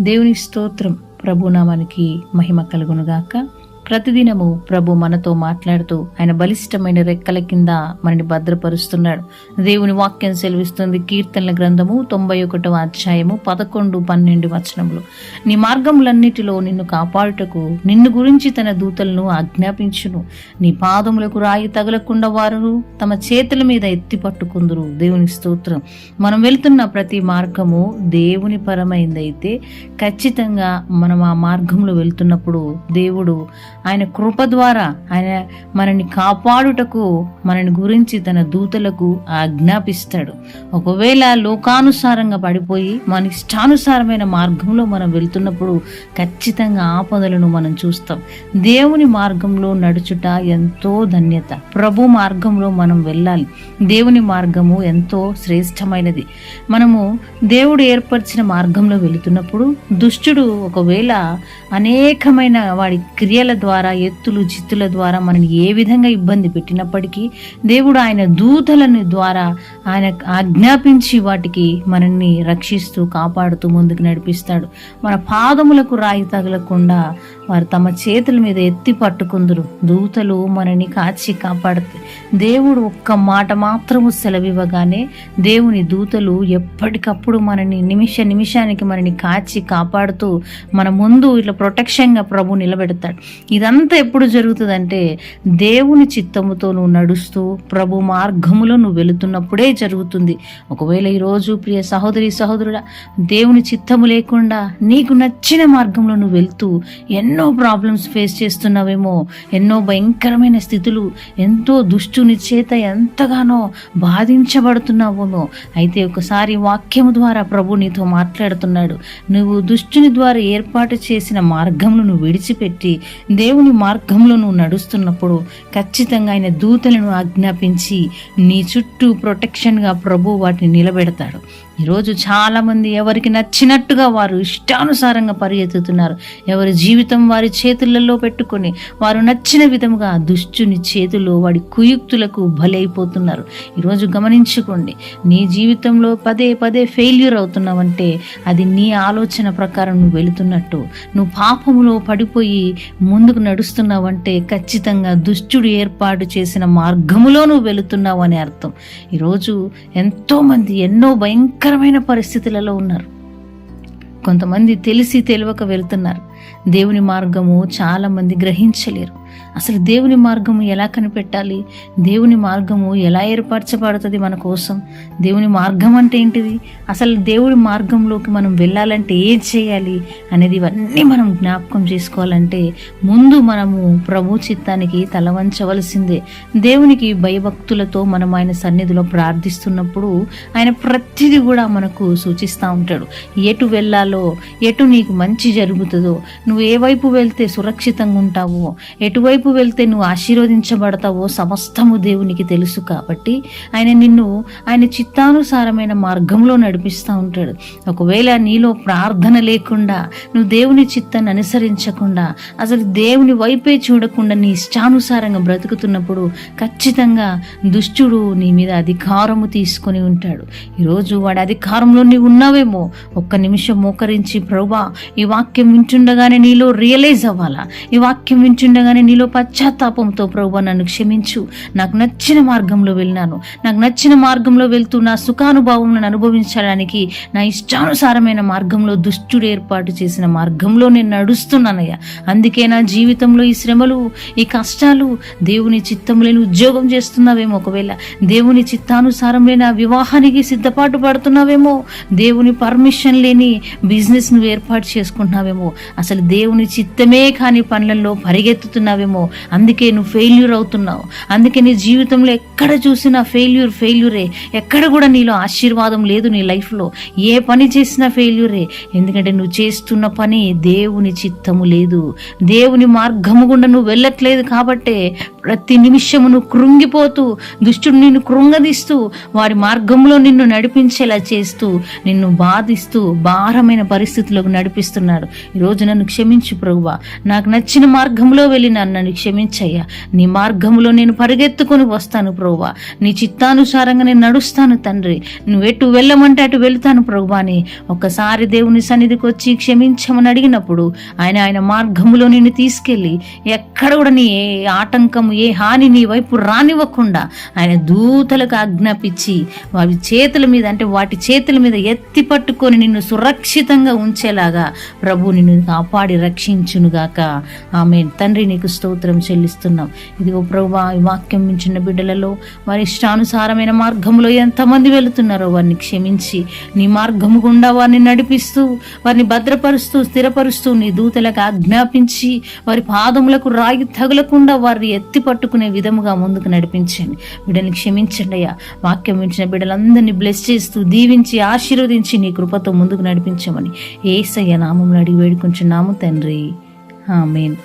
దేవుని స్తోత్రం ప్రభునామానికి మహిమ కలుగునుగాక. ప్రతిదినము ప్రభు మనతో మాట్లాడుతూ ఆయన బలిష్టమైన రెక్కల కింద మనని భద్రపరుస్తున్నాడు. దేవుని వాక్యం సెలవిస్తుంది కీర్తనల గ్రంథము తొంభై ఒకటవ అధ్యాయము పదకొండు పన్నెండు వచనములు. నీ మార్గములన్నిటిలో నిన్ను కాపాడుటకు నిన్ను గురించి తన దూతలను ఆజ్ఞాపించును. నీ పాదములకు రాయి తగలకుండా వారు తమ చేతుల మీద ఎత్తి పట్టుకుందురు. దేవుని స్తోత్రం. మనం వెళ్తున్న ప్రతి మార్గము దేవుని పరమైందైతే ఖచ్చితంగా మనం ఆ మార్గంలో వెళ్తున్నప్పుడు దేవుడు ఆయన కృప ద్వారా ఆయన మనని కాపాడుటకు మనని గురించి తన దూతలకు ఆజ్ఞాపిస్తాడు. ఒకవేళ లోకానుసారంగా పడిపోయి మన ఇష్టానుసారమైన మార్గంలో మనం వెళ్తున్నప్పుడు ఖచ్చితంగా ఆపదలను మనం చూస్తాం. దేవుని మార్గంలో నడుచుట ఎంతో ధన్యత. ప్రభు మార్గంలో మనం వెళ్ళాలి. దేవుని మార్గము ఎంతో శ్రేష్టమైనది. మనము దేవుడు ఏర్పరిచిన మార్గంలో వెళుతున్నప్పుడు దుష్టుడు ఒకవేళ అనేకమైన వాడి క్రియల ద్వారా ఎత్తులు చిత్తుల ద్వారా మనని ఏ విధంగా ఇబ్బంది పెట్టినప్పటికీ దేవుడు ఆయన దూతలని ద్వారా ఆయన ఆజ్ఞాపించి వాటికి మనల్ని రక్షిస్తూ కాపాడుతూ ముందుకు నడిపిస్తాడు. మన పాదములకు రాయి తగలకుండా వారు తమ చేతుల మీద ఎత్తి పట్టుకుందరు. దూతలు మనని కాచి కాపాడుతాయి దేవుడు ఒక్క మాట మాత్రము సెలవివ్వగానే దేవుని దూతలు ఎప్పటికప్పుడు మనని నిమిష నిమిషానికి మనని కాచి కాపాడుతూ మన ముందు ఇట్లా ప్రొటెక్షన్గా ప్రభు నిలబెడతాడు. ఇదంతా ఎప్పుడు జరుగుతుందంటే దేవుని చిత్తముతో నువ్వు నడుస్తూ ప్రభు మార్గములో నువ్వు వెళుతున్నప్పుడే జరుగుతుంది. ఒకవేళ ఈరోజు ప్రియ సహోదరి సహోదరుడా దేవుని చిత్తము లేకుండా నీకు నచ్చిన మార్గంలో నువ్వు వెళ్తూ ఎన్నో ప్రాబ్లమ్స్ ఫేస్ చేస్తున్నావేమో ఎన్నో భయంకరమైన స్థితులు ఎంతో దుష్టుని చేత ఎంతగానో బాధించబడుతున్నావేమో. అయితే ఒకసారి వాక్యము ద్వారా ప్రభు నీతో మాట్లాడుతున్నాడు. నువ్వు దుష్టుని ద్వారా ఏర్పాటు చేసిన మార్గంలో నువ్వు విడిచిపెట్టి దేవుని మార్గంలో నువ్వు నడుస్తున్నప్పుడు ఖచ్చితంగా ఆయన దూతలను ఆజ్ఞాపించి నీ చుట్టూ ప్రొటెక్షన్గా ప్రభు వాటిని నిలబెడతాడు. ఈరోజు చాలామంది ఎవరికి నచ్చినట్టుగా వారు ఇష్టానుసారంగా పరిగెత్తుతున్నారు. ఎవరి జీవితం వారి చేతులలో పెట్టుకొని వారు నచ్చిన విధముగా దుష్టుని చేతుల్లో వాడి కుయుక్తులకు బలైపోతున్నారు. ఈరోజు గమనించుకోండి నీ జీవితంలో పదే పదే ఫెయిల్యూర్ అవుతున్నావంటే అది నీ ఆలోచన ప్రకారం నువ్వు వెళుతున్నట్టు నువ్వు పాపములో పడిపోయి ముందుకు నడుస్తున్నావంటే ఖచ్చితంగా దుష్టుడు ఏర్పాటు చేసిన మార్గములో నువ్వు వెళుతున్నావు అని అర్థం. ఈరోజు ఎంతోమంది ఎన్నో భయంకరమైన పరిస్థితులలో ఉన్నారు. కొంతమంది తెలిసి తెలియక వెళ్తున్నారు. దేవుని మార్గము చాలామంది గ్రహించలేరు. అసలు దేవుని మార్గము ఎలా కనిపెట్టాలి? దేవుని మార్గము ఎలా ఏర్పరచబడుతుంది మన కోసం? దేవుని మార్గం అంటే ఏంటిది? అసలు దేవుని మార్గంలోకి మనం వెళ్ళాలంటే ఏం చేయాలి అనేది ఇవన్నీ మనం జ్ఞాపకం చేసుకోవాలంటే ముందు మనము ప్రభు చిత్తానికి తలవంచవలసిందే. దేవునికి భయభక్తులతో మనం ఆయన సన్నిధిలో ప్రార్థిస్తున్నప్పుడు ఆయన ప్రతిదీ కూడా మనకు సూచిస్తూ ఉంటాడు. ఎటు వెళ్ళాలో ఎటు నీకు మంచి జరుగుతుందో నువ్వు ఏ వైపు వెళ్తే సురక్షితంగా ఉంటావో ఎటువైపు వెళ్తే నువ్వు ఆశీర్వదించబడతావో సమస్తము దేవునికి తెలుసు కాబట్టి ఆయన నిన్ను ఆయన చిత్తానుసారమైన మార్గంలో నడిపిస్తూ ఉంటాడు. ఒకవేళ నీలో ప్రార్థన లేకుండా నువ్వు దేవుని చిత్తాన్ని అనుసరించకుండా అసలు దేవుని వైపే చూడకుండా నీ ఇష్టానుసారంగా బ్రతుకుతున్నప్పుడు ఖచ్చితంగా దుష్టుడు నీ మీద అధికారము తీసుకొని ఉంటాడు. ఈరోజు వాడి అధికారంలో నీవు ఉన్నావేమో ఒక్క నిమిషం మోకరించి ప్రభా ఈ వాక్యం వింటుండగానే నీలో రియలైజ్ అవ్వాలా? ఈ వాక్యం వింటుండగానే నీలో పశ్చాత్తాపంతో ప్రభు నన్ను క్షమించు. నాకు నచ్చిన మార్గంలో వెళ్ళినాను. నాకు నచ్చిన మార్గంలో వెళ్తూ నా సుఖానుభవం అనుభవించడానికి నా ఇష్టానుసారమైన మార్గంలో దుష్టుడు ఏర్పాటు చేసిన మార్గంలో నేను నడుస్తున్నానయ్యా. అందుకే నా జీవితంలో ఈ శ్రమలు ఈ కష్టాలు దేవుని చిత్తం లేని ఉద్యోగం చేస్తున్నావేమో ఒకవేళ. దేవుని చిత్తానుసారం లేని ఆ వివాహానికి సిద్ధపాటు పడుతున్నావేమో. దేవుని పర్మిషన్ లేని బిజినెస్ నువ్వు ఏర్పాటు చేసుకుంటున్నావేమో. అసలు దేవుని చిత్తమే కాని పనులలో పరిగెత్తుతున్నావేమో. అందుకే నువ్వు ఫెయిల్యూర్ అవుతున్నావు. అందుకే నీ జీవితంలో ఎక్కడ చూసినా ఫెయిల్యూర్ ఫెయిల్యూరే ఎక్కడ కూడా నీలో ఆశీర్వాదం లేదు నీ లైఫ్లో. ఏ పని చేసినా ఫెయిల్యూరే ఎందుకంటే నువ్వు చేస్తున్న పని దేవుని చిత్తము లేదు. దేవుని మార్గము గుండా నువ్వు వెళ్ళట్లేదు కాబట్టే ప్రతి నిమిషము నువ్వు కృంగిపోతూ దుష్టుడు నిన్ను కృంగదీస్తూ వారి మార్గంలో నిన్ను నడిపించేలా చేస్తూ నిన్ను బాధిస్తూ భారమైన పరిస్థితులకు నడిపిస్తున్నాడు. ఈరోజు నన్ను క్షమించు ప్రభువా. నాకు నచ్చిన మార్గంలో వెళ్ళి నన్ను నన్ను క్షమించయ్యా. నీ మార్గములో నేను పరిగెత్తుకొని వస్తాను ప్రభువా నీ చిత్తానుసారంగా నేను నడుస్తాను తండ్రి. నువ్వు ఎటు వెళ్ళమంటే అటు వెళ్తాను ప్రభువా అని ఒక్కసారి దేవుని సన్నిధికి వచ్చి క్షమించమని అడిగినప్పుడు ఆయన ఆయన మార్గములో నిన్ను తీసుకెళ్ళి ఎక్కడ కూడా నీ ఏ ఆటంకము ఏ హాని నీ వైపు రానివ్వకుండా ఆయన దూతలకు ఆజ్ఞాపించి వారి చేతుల మీద అంటే వాటి చేతుల మీద ఎత్తి పట్టుకొని నిన్ను సురక్షితంగా ఉంచేలాగా ప్రభు నిన్ను కాపాడి రక్షించునుగాక. ఆమె తండ్రి నీకు స్తోత్రం. చెల్లిస్తున్నాం. ఇదిగో ప్రభు ఈ వాక్యం మించిన బిడ్డలలో వారి ఇష్టానుసారమైన మార్గంలో ఎంతమంది వెళుతున్నారో వారిని క్షమించి నీ మార్గము గుండా వారిని నడిపిస్తూ వారిని భద్రపరుస్తూ స్థిరపరుస్తూ నీ దూతలకు ఆజ్ఞాపించి వారి పాదములకు రాగి తగులకుండా వారిని ఎత్తి పట్టుకునే విధముగా ముందుకు నడిపించండి. బిడ్డని క్షమించండి అయ్యా. వాక్యం వించిన బిడ్డలందరినీ బ్లెస్ చేస్తూ దీవించి ఆశీర్వదించి నీ కృపతో ముందుకు నడిపించమని ఏసయ్య నామం అడిగి వేడుకుంటున్నాము తండ్రి. ఆమెన్.